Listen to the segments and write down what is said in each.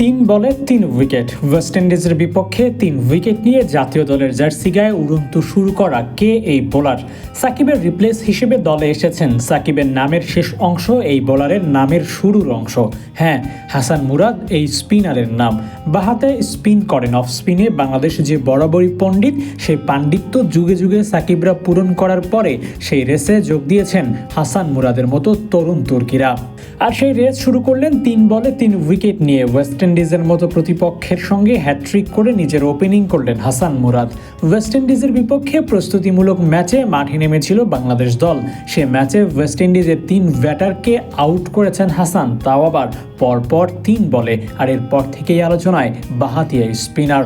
তিন বলে তিন উইকেট। ওয়েস্ট ইন্ডিজের বিপক্ষে তিন উইকেট নিয়ে জাতীয় দলের জার্সি গায়ে উড়ন্ত শুরু করা কে এই বোলার? সাকিবের রিপ্লেস হিসেবে দলে এসেছেন সাকিবের নামের শেষ অংশ, এই বোলারের নামের শুরুর অংশ। হ্যাঁ হাসান মুরাদ এই স্পিনারের নাম। বাহাতে স্পিন করেন অফ স্পিনে বাংলাদেশ যে বরাবরই পণ্ডিত, সেই পাণ্ডিত্য যুগে যুগে সাকিবরা পূরণ করার পরে সেই রেসে যোগ দিয়েছেন হাসান মুরাদের মতো তরুণ তুর্কিরা। আর সেই রেস শুরু করলেন তিন বলে তিন উইকেট নিয়ে ওয়েস্ট ইন্ডিজের মতো প্রতিপক্ষের সঙ্গে হ্যাট্রিক করে নিজের ওপেনিং করলেন হাসান মুরাদ। ওয়েস্ট ইন্ডিজের বিপক্ষে প্রস্তুতিমূলক ম্যাচে মাঠে নেমেছিল বাংলাদেশ দল। সে ম্যাচে ওয়েস্ট ইন্ডিজের তিন ব্যাটারকে আউট করেছেন হাসান, তাও আবার পরপর তিন বলে। আর এরপর থেকেই আলোচনায় বাহাতিয়া স্পিনার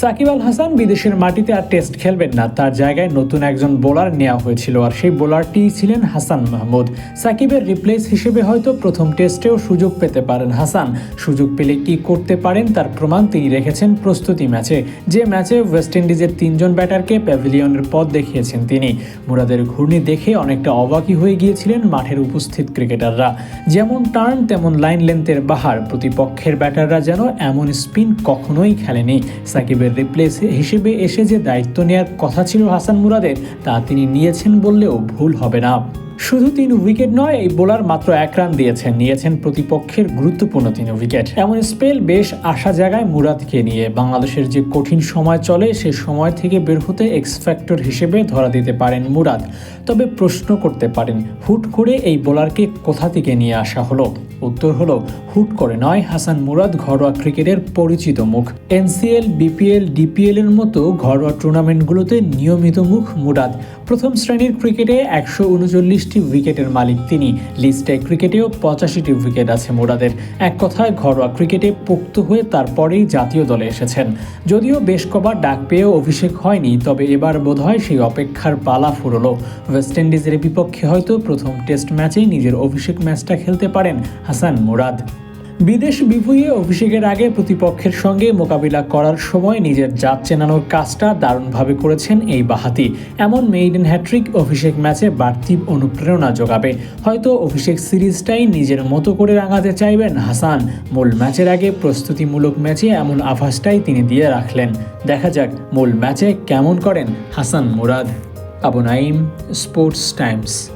সাকিব আল হাসান বিদেশের মাটিতে আর টেস্ট খেলবেন না। তার জায়গায় নতুন একজন বোলার নেওয়া হয়েছিল আর সেই বোলারটি ছিলেন হাসান মাহমুদ। সাকিবের রিপ্লেস হিসেবে হয়তো প্রথম টেস্টেও সুযোগ পেতে পারেন হাসান। সুযোগ পেলে কি করতে পারেন তার প্রমাণ তিনি রেখেছেন প্রস্তুতি ম্যাচে। যে ম্যাচে ওয়েস্ট ইন্ডিজের তিনজন ব্যাটারকে প্যাভিলিয়নের পথ দেখিয়েছেন তিনি। মুরাদের ঘূর্ণি দেখে অনেকটা অবাকই হয়ে গিয়েছিলেন মাঠের উপস্থিত ক্রিকেটাররা। যেমন টার্ন, তেমন লাইন লেন্থের বাহার। প্রতিপক্ষের ব্যাটাররা যেন এমন স্পিন কখনোই খেলেনি। সাকিবের রিপ্লেস হিসেবে এসে যে দায়িত্ব নেয়ার কথা ছিল হাসান মুরাদের, তা তিনি নিয়েছেন বললেও ভুল হবে না। শুধু তিন উইকেট নয়, এই বোলার মাত্র এক রান দিয়েছেন, নিয়েছেন প্রতিপক্ষের গুরুত্বপূর্ণ তিন উইকেট। এমন স্পেল বেশ আশা জায়গায় মুরাদকে নিয়ে। বাংলাদেশের যে কঠিন সময় চলে, সে সময় থেকে বের হতে এক্স ফ্যাক্টর হিসেবে ধরা দিতে পারেন মুরাদ। তবে প্রশ্ন করতে পারেন, হুট করে এই বোলারকে কোথা থেকে নিয়ে আসা হলো? উত্তর হলো, হুট করে নয়, হাসান মুরাদ ঘরোয়া ক্রিকেটের পরিচিত মুখ। এনসিএল বিপিএল ডিপিএল এর মতো ঘরোয়া টুর্নামেন্টগুলোতে নিয়মিত মুখ মুরাদ। প্রথম শ্রেণির ক্রিকেটে একশো উনচল্লিশ উনচল্লিশটি উইকেটের মালিক তিনি। লিস্টে ক্রিকেটেও পঁচাশিটি উইকেট আছে মোরাদের। এক কথায়, ঘরোয়া ক্রিকেটে পোক্ত হয়ে তারপরেই জাতীয় দলে এসেছেন। যদিও বেশ কবার ডাক পেয়েও অভিষেক হয়নি, তবে এবার বোধহয় সেই অপেক্ষার পালা ফুরল। ওয়েস্ট ইন্ডিজের বিপক্ষে হয়তো প্রথম টেস্ট ম্যাচেই নিজের অভিষেক ম্যাচটা খেলতে পারেন হাসান মুরাদ। বিদেশ বিভুঁইয়ে অভিষেকের আগে প্রতিপক্ষের সঙ্গে মোকাবিলা করার সময় নিজের জাত চেনানোর কাজটা দারুণভাবে করেছেন এই বাহাতি। এমন মেইডেন হ্যাট্রিক অভিষেক ম্যাচে বাড়তি অনুপ্রেরণা যোগাবে। হয়তো অভিষেক সিরিজটাই নিজের মতো করে রাঙাতে চাইবেন হাসান। মূল ম্যাচের আগে প্রস্তুতিমূলক ম্যাচে এমন আভাসটাই তিনি দিয়ে রাখলেন। দেখা যাক মূল ম্যাচে কেমন করেন Hasan Murad. Abu Nayeem sports times.